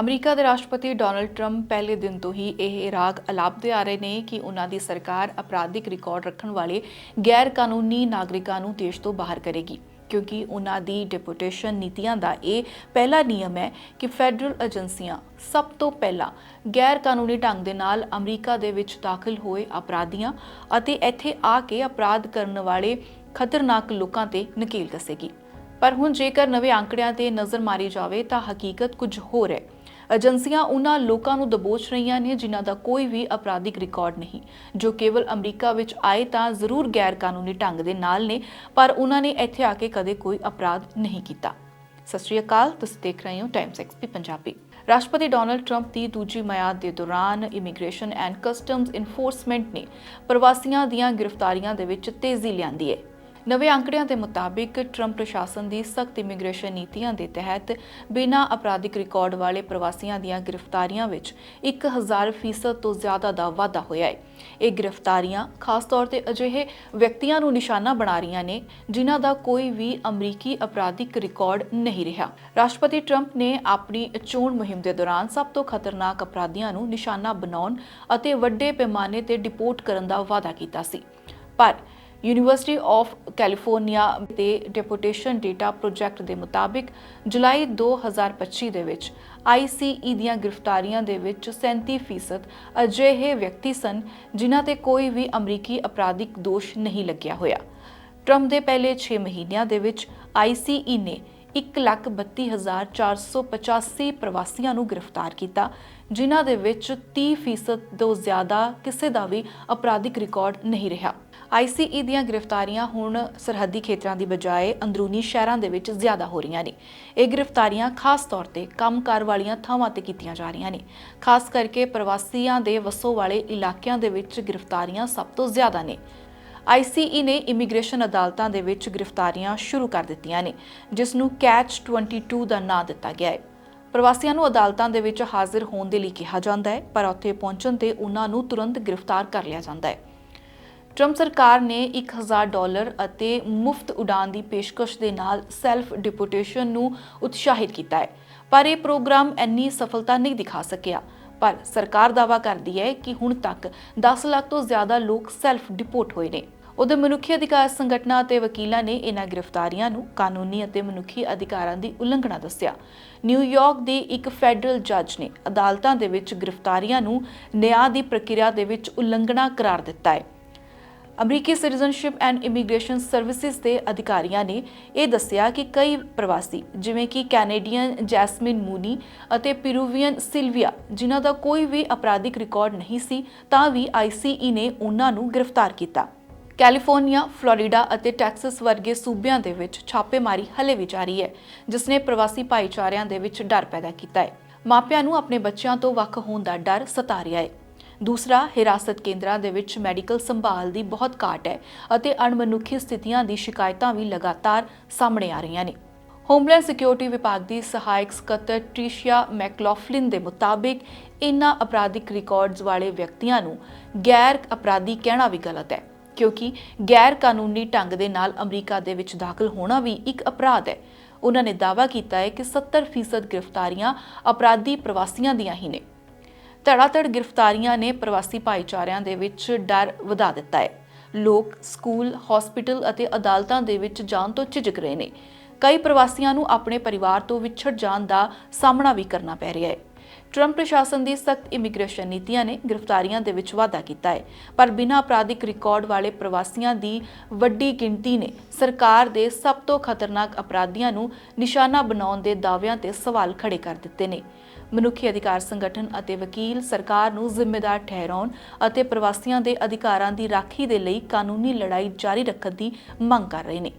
America ਦੇ ਰਾਸ਼ਟਰਪਤੀ Donald Trump ਪਹਿਲੇ ਦਿਨ ਤੋਂ ਹੀ ਇਹ ਰਾਗ ਅਲਾਪਦੇ ਆ ਰਹੇ ਨੇ ਕਿ ਉਹਨਾਂ ਦੀ ਸਰਕਾਰ ਅਪਰਾਧਿਕ ਰਿਕਾਰਡ ਰੱਖਣ ਵਾਲੇ ਗੈਰ ਕਾਨੂੰਨੀ ਨਾਗਰਿਕਾਂ ਨੂੰ ਦੇਸ਼ ਤੋਂ ਬਾਹਰ ਕਰੇਗੀ, ਕਿਉਂਕਿ ਉਹਨਾਂ ਦੀ ਡਿਪੋਟੇਸ਼ਨ ਨੀਤੀਆਂ ਦਾ ਇਹ ਪਹਿਲਾ ਨਿਯਮ ਹੈ ਕਿ ਫੈਡਰਲ ਏਜੰਸੀਆਂ ਸਭ ਤੋਂ ਪਹਿਲਾਂ ਗੈਰ ਕਾਨੂੰਨੀ ਢੰਗ ਦੇ ਨਾਲ ਅਮਰੀਕਾ ਦੇ ਵਿੱਚ ਦਾਖਲ ਹੋਏ ਅਪਰਾਧੀਆਂ ਅਤੇ ਇੱਥੇ ਆ ਕੇ ਅਪਰਾਧ ਕਰਨ ਵਾਲੇ ਖਤਰਨਾਕ ਲੋਕਾਂ ਤੇ ਨਕੇਲ ਕੱਸੇਗੀ ਪਰ ਹੁਣ ਜੇਕਰ ਨਵੇਂ ਅੰਕੜਿਆਂ ਤੇ ਨਜ਼ਰ ਮਾਰੀ ਜਾਵੇ ਤਾਂ ਹਕੀਕਤ ਕੁਝ ਹੋਰ ਹੈ। ਏਜੰਸੀਆਂ ਉਹਨਾਂ ਲੋਕਾਂ ਨੂੰ ਦਬੋਚ ਰਹੀਆਂ ਨੇ ਜਿਨ੍ਹਾਂ ਦਾ ਕੋਈ ਵੀ ਅਪਰਾਧਿਕ ਰਿਕਾਰਡ ਨਹੀਂ। ਜੋ ਕੇਵਲ ਅਮਰੀਕਾ ਵਿੱਚ ਆਏ ਤਾਂ ਜ਼ਰੂਰ ਗੈਰ ਕਾਨੂੰਨੀ ਢੰਗ ਦੇ ਨਾਲ ਨੇ, ਪਰ ਉਹਨਾਂ ਨੇ ਇੱਥੇ ਆ ਕੇ ਕਦੇ ਕੋਈ ਅਪਰਾਧ ਨਹੀਂ ਕੀਤਾ। ਸਤਿ ਸ਼੍ਰੀ ਅਕਾਲ, ਤੁਸੀਂ ਦੇਖ ਰਹੇ ਹੋ ਟਾਈਮਸ ਐਕਸਪੀ ਪੰਜਾਬੀ। ਰਾਸ਼ਟਰਪਤੀ ਡੋਨਲਡ ਟਰੰਪ ਦੀ ਦੂਜੀ ਮਿਆਦ ਦੇ ਦੌਰਾਨ ਇਮੀਗ੍ਰੇਸ਼ਨ ਐਂਡ ਕਸਟਮਜ਼ ਇਨਫੋਰਸਮੈਂਟ ਨੇ ਪ੍ਰਵਾਸੀਆਂ ਦੀਆਂ ਗ੍ਰਿਫਤਾਰੀਆਂ ਦੇ ਵਿੱਚ ਤੇਜ਼ੀ ਲਿਆਂਦੀ ਹੈ। ਨਵੇਂ ਅੰਕੜਿਆਂ ਦੇ ਮੁਤਾਬਿਕ ਟਰੰਪ ਪ੍ਰਸ਼ਾਸਨ ਦੀ ਸਖਤ ਇਮੀਗ੍ਰੇਸ਼ਨ ਨੀਤੀਆਂ ਦੇ ਤਹਿਤ ਬਿਨਾਂ ਅਪਰਾਧਿਕ ਰਿਕਾਰਡ ਵਾਲੇ ਪ੍ਰਵਾਸੀਆਂ ਦੀਆਂ ਗ੍ਰਿਫਤਾਰੀਆਂ ਵਿੱਚ 1000% ਤੋਂ ਜ਼ਿਆਦਾ ਦਾ ਵਾਧਾ ਹੋਇਆ ਹੈ। ਇਹ ਗ੍ਰਿਫਤਾਰੀਆਂ ਖਾਸ ਤੌਰ ਤੇ ਅਜਿਹੇ ਵਿਅਕਤੀਆਂ ਨੂੰ ਨਿਸ਼ਾਨਾ ਬਣਾ ਰਹੀਆਂ ਨੇ ਜਿਨ੍ਹਾਂ ਦਾ ਕੋਈ ਵੀ ਅਮਰੀਕੀ ਅਪਰਾਧਿਕ ਰਿਕਾਰਡ ਨਹੀਂ ਰਿਹਾ। ਰਾਸ਼ਟਰਪਤੀ ਟਰੰਪ ਨੇ ਆਪਣੀ ਚੋਣ ਮੁਹਿੰਮ ਦੇ ਦੌਰਾਨ ਸਭ ਤੋਂ ਖਤਰਨਾਕ ਅਪਰਾਧੀਆਂ ਨੂੰ ਨਿਸ਼ਾਨਾ ਬਣਾਉਣ ਅਤੇ ਵੱਡੇ ਪੈਮਾਨੇ ਤੇ ਡਿਪੋਰਟ ਕਰਨ ਦਾ ਵਾਅਦਾ ਕੀਤਾ ਸੀ। ਪਰ ਯੂਨੀਵਰਸਿਟੀ ਆਫ ਕੈਲੀਫੋਰਨੀਆ ਦੇ ਡਿਪੋਟੇਸ਼ਨ ਡੇਟਾ ਪ੍ਰੋਜੈਕਟ ਦੇ ਮੁਤਾਬਿਕ ਜੁਲਾਈ 2025 ਦੇ ਵਿੱਚ ICE ਦੀਆਂ ਗ੍ਰਿਫਤਾਰੀਆਂ ਦੇ ਵਿੱਚ 37% ਅਜਿਹੇ ਵਿਅਕਤੀ ਸਨ ਜਿਨ੍ਹਾਂ ਤੇ ਕੋਈ ਵੀ ਅਮਰੀਕੀ ਅਪਰਾਧਿਕ ਦੋਸ਼ ਨਹੀਂ ਲੱਗਿਆ ਹੋਇਆ। ਟਰੰਪ ਦੇ ਪਹਿਲੇ 6 ਮਹੀਨਿਆਂ ਦੇ ਵਿੱਚ ICE ਨੇ 132485 ਪ੍ਰਵਾਸੀਆਂ ਨੂੰ ਗ੍ਰਿਫਤਾਰ ਕੀਤਾ, ਜਿਨ੍ਹਾਂ ਦੇ ਵਿੱਚ 30% ਤੋਂ ਜ਼ਿਆਦਾ ਕਿਸੇ ਦਾ ਵੀ ਅਪਰਾਧਿਕ ਰਿਕਾਰਡ ਨਹੀਂ ਰਿਹਾ। ICE ਦੀਆਂ ਗ੍ਰਿਫਤਾਰੀਆਂ ਹੁਣ ਸਰਹੱਦੀ ਖੇਤਰਾਂ ਦੀ ਬਜਾਏ ਅੰਦਰੂਨੀ ਸ਼ਹਿਰਾਂ ਦੇ ਵਿੱਚ ਜ਼ਿਆਦਾ ਹੋ ਰਹੀਆਂ ਨੇ। ਇਹ ਗ੍ਰਿਫਤਾਰੀਆਂ ਖਾਸ ਤੌਰ ਤੇ ਕੰਮਕਾਰ ਵਾਲੀਆਂ ਥਾਵਾਂ ਤੇ ਕੀਤੀਆਂ ਜਾ ਰਹੀਆਂ ਨੇ। ਖਾਸ ਕਰਕੇ ਪ੍ਰਵਾਸੀਆਂ ਦੇ ਵਸੋਂ ਵਾਲੇ ਇਲਾਕਿਆਂ ਦੇ ਵਿੱਚ ਗ੍ਰਿਫਤਾਰੀਆਂ ਸਭ ਤੋਂ ਜ਼ਿਆਦਾ ਨੇ। ICE ਨੇ ਇਮੀਗ੍ਰੇਸ਼ਨ ਅਦਾਲਤਾਂ ਦੇ ਵਿੱਚ ਗ੍ਰਿਫਤਾਰੀਆਂ ਸ਼ੁਰੂ ਕਰ ਦਿੱਤੀਆਂ ਨੇ, ਜਿਸ ਨੂੰ ਕੈਚ 22 ਦਾ ਨਾਂ ਦਿੱਤਾ ਗਿਆ ਹੈ। ਪ੍ਰਵਾਸੀਆਂ ਨੂੰ ਅਦਾਲਤਾਂ ਦੇ ਵਿੱਚ ਹਾਜ਼ਰ ਹੋਣ ਦੇ ਲਈ ਕਿਹਾ ਜਾਂਦਾ ਹੈ, ਪਰ ਉੱਥੇ ਪਹੁੰਚਣ ਤੇ ਉਹਨਾਂ ਨੂੰ ਤੁਰੰਤ ਗ੍ਰਿਫਤਾਰ ਕਰ ਲਿਆ ਜਾਂਦਾ ਹੈ। ਟਰੰਪ ਸਰਕਾਰ ਨੇ 1000 ਡਾਲਰ ਅਤੇ ਮੁਫਤ ਉਡਾਨ ਦੀ ਪੇਸ਼ਕਸ਼ ਦੇ ਨਾਲ ਸੈਲਫ ਡਿਪੋਟੇਸ਼ਨ ਨੂੰ ਉਤਸ਼ਾਹਿਤ ਕੀਤਾ ਹੈ, ਪਰ ਇਹ ਪ੍ਰੋਗਰਾਮ ਇੰਨੀ ਸਫਲਤਾ ਨਹੀਂ ਦਿਖਾ ਸਕਿਆ। ਪਰ ਸਰਕਾਰ ਦਾਵਾ ਕਰਦੀ ਹੈ ਕਿ ਹੁਣ ਤੱਕ 10 ਲੱਖ ਤੋਂ ਜ਼ਿਆਦਾ ਲੋਕ ਸੈਲਫ ਡਿਪੋਰਟ ਹੋਏ ਨੇ। ਉਧਰ ਮਨੁੱਖੀ ਅਧਿਕਾਰ ਸੰਗਠਨਾਂ ਅਤੇ ਵਕੀਲਾਂ ਨੇ ਇਹਨਾਂ ਗ੍ਰਿਫਤਾਰੀਆਂ ਨੂੰ ਕਾਨੂੰਨੀ ਅਤੇ ਮਨੁੱਖੀ ਅਧਿਕਾਰਾਂ ਦੀ ਉਲੰਘਣਾ ਦੱਸਿਆ। ਨਿਊਯਾਰਕ ਦੇ ਇੱਕ ਫੈਡਰਲ ਜੱਜ ਨੇ ਅਦਾਲਤਾਂ ਦੇ ਵਿੱਚ ਗ੍ਰਿਫਤਾਰੀਆਂ ਨੂੰ ਨਿਆਂ ਦੀ ਪ੍ਰਕਿਰਿਆ ਦੇ ਵਿੱਚ ਉਲੰਘਣਾ ਕਰਾਰ ਦਿੱਤਾ ਹੈ। ਅਮਰੀਕੀ ਸਿਟੀਜ਼ਨਸ਼ਿਪ ਐਂਡ ਇਮੀਗ੍ਰੇਸ਼ਨ ਸਰਵਿਸਿਜ਼ ਦੇ ਅਧਿਕਾਰੀਆਂ ਨੇ ਇਹ ਦੱਸਿਆ ਕਿ ਕਈ ਪ੍ਰਵਾਸੀ, ਜਿਵੇਂ ਕਿ ਕੈਨੇਡੀਅਨ ਜੈਸਮਿਨ ਮੂਨੀ ਅਤੇ ਪੀਰੂਵੀਅਨ ਸਿਲਵੀਆ, ਜਿਨ੍ਹਾਂ ਦਾ ਕੋਈ ਵੀ ਅਪਰਾਧਿਕ ਰਿਕਾਰਡ ਨਹੀਂ ਸੀ, ਤਾਂ ਵੀ ICE ਨੇ ਉਹਨਾਂ ਨੂੰ ਗ੍ਰਿਫਤਾਰ ਕੀਤਾ। ਕੈਲੀਫੋਰਨੀਆ, ਫਲੋਰੀਡਾ ਅਤੇ ਟੈਕਸਸ ਵਰਗੇ ਸੂਬਿਆਂ ਦੇ ਵਿੱਚ ਛਾਪੇਮਾਰੀ ਹਲੇ ਵੀ ਜਾਰੀ ਹੈ ਜਿਸ ਨੇ ਪ੍ਰਵਾਸੀ ਭਾਈਚਾਰਿਆਂ ਦੇ ਵਿੱਚ ਡਰ ਪੈਦਾ ਕੀਤਾ ਹੈ। ਮਾਪਿਆਂ ਨੂੰ ਆਪਣੇ ਬੱਚਿਆਂ ਤੋਂ ਵੱਖ ਹੋਣ ਦਾ ਡਰ ਸਤਾ ਰਿਹਾ ਹੈ। ਦੂਸਰਾ ਹਿਰਾਸਤ ਕੇਂਦਰਾਂ ਦੇ ਵਿੱਚ ਮੈਡੀਕਲ ਸੰਭਾਲ ਦੀ ਬਹੁਤ ਘਾਟ ਹੈ ਅਤੇ ਅਣਮਨੁੱਖੀ ਸਥਿਤੀਆਂ ਦੀ ਸ਼ਿਕਾਇਤਾਂ ਵੀ ਲਗਾਤਾਰ ਸਾਹਮਣੇ ਆ ਰਹੀਆਂ ਨੇ। ਹੋਮਲੈਂਡ ਸਿਕਿਉਰਿਟੀ ਵਿਭਾਗ ਦੀ ਸਹਾਇਕ ਸਕੱਤਰ ਟ੍ਰਿਸ਼ੀਆ ਮੈਕਲੌਫਲਿਨ ਦੇ ਮੁਤਾਬਿਕ ਇਨ੍ਹਾਂ ਅਪਰਾਧਿਕ ਰਿਕਾਰਡਸ ਵਾਲੇ ਵਿਅਕਤੀਆਂ ਨੂੰ ਗੈਰ ਅਪਰਾਧੀ ਕਹਿਣਾ ਵੀ ਗਲਤ ਹੈ। ਕਿਉਂਕਿ ਗੈਰ ਕਾਨੂੰਨੀ ਢੰਗ ਦੇ ਨਾਲ ਅਮਰੀਕਾ ਦੇ ਵਿੱਚ ਦਾਖਲ ਹੋਣਾ ਵੀ ਇੱਕ ਅਪਰਾਧ ਹੈ। ਉਹਨਾਂ ਨੇ ਦਾਅਵਾ ਕੀਤਾ ਹੈ ਕਿ 70% ਗ੍ਰਿਫਤਾਰੀਆਂ ਅਪਰਾਧੀ ਪ੍ਰਵਾਸੀਆਂ ਦੀਆਂ ਹੀ ਨੇ। ਧੜਾਧੜ ਗ੍ਰਿਫਤਾਰੀਆਂ ਨੇ ਪ੍ਰਵਾਸੀ ਭਾਈਚਾਰਿਆਂ ਦੇ ਵਿੱਚ ਡਰ ਵਧਾ ਦਿੱਤਾ ਹੈ। ਲੋਕ, ਸਕੂਲ, ਹਸਪੀਟਲ ਅਤੇ ਅਦਾਲਤਾਂ ਦੇ ਵਿੱਚ ਜਾਣ ਤੋਂ ਝਿਜਕ ਰਹੇ ਨੇ। ਕਈ ਪ੍ਰਵਾਸੀਆਂ ਨੂੰ ਆਪਣੇ ਪਰਿਵਾਰ ਤੋਂ ਵਿਛੜ ਜਾਣ ਦਾ ਸਾਹਮਣਾ ਵੀ ਕਰਨਾ ਪੈ ਰਿਹਾ ਹੈ। ਟਰੰਪ ਪ੍ਰਸ਼ਾਸਨ ਦੀ ਸਖਤ ਇਮੀਗ੍ਰੇਸ਼ਨ ਨੀਤੀਆਂ ਨੇ ਗ੍ਰਿਫਤਾਰੀਆਂ ਦੇ ਵਿੱਚ ਵਾਧਾ ਕੀਤਾ ਹੈ, ਪਰ ਬਿਨਾਂ ਅਪਰਾਧਿਕ ਰਿਕਾਰਡ ਵਾਲੇ ਪ੍ਰਵਾਸੀਆਂ ਦੀ ਵੱਡੀ ਗਿਣਤੀ ਨੇ ਸਰਕਾਰ ਦੇ ਸਭ ਤੋਂ ਖਤਰਨਾਕ ਅਪਰਾਧੀਆਂ ਨੂੰ ਨਿਸ਼ਾਨਾ ਬਣਾਉਣ ਦੇ ਦਾਅਵਿਆਂ ਤੇ ਸਵਾਲ ਖੜੇ ਕਰ ਦਿੱਤੇ ਨੇ। ਮਨੁੱਖੀ ਅਧਿਕਾਰ ਸੰਗਠਨ ਅਤੇ ਵਕੀਲ ਸਰਕਾਰ ਨੂੰ ਜ਼ਿੰਮੇਦਾਰ ਠਹਿਰਾਉਣ ਅਤੇ ਪ੍ਰਵਾਸੀਆਂ ਦੇ ਅਧਿਕਾਰਾਂ ਦੀ ਰਾਖੀ ਦੇ ਲਈ ਕਾਨੂੰਨੀ ਲੜਾਈ ਜਾਰੀ ਰੱਖਣ ਦੀ ਮੰਗ ਕਰ ਰਹੇ ਨੇ।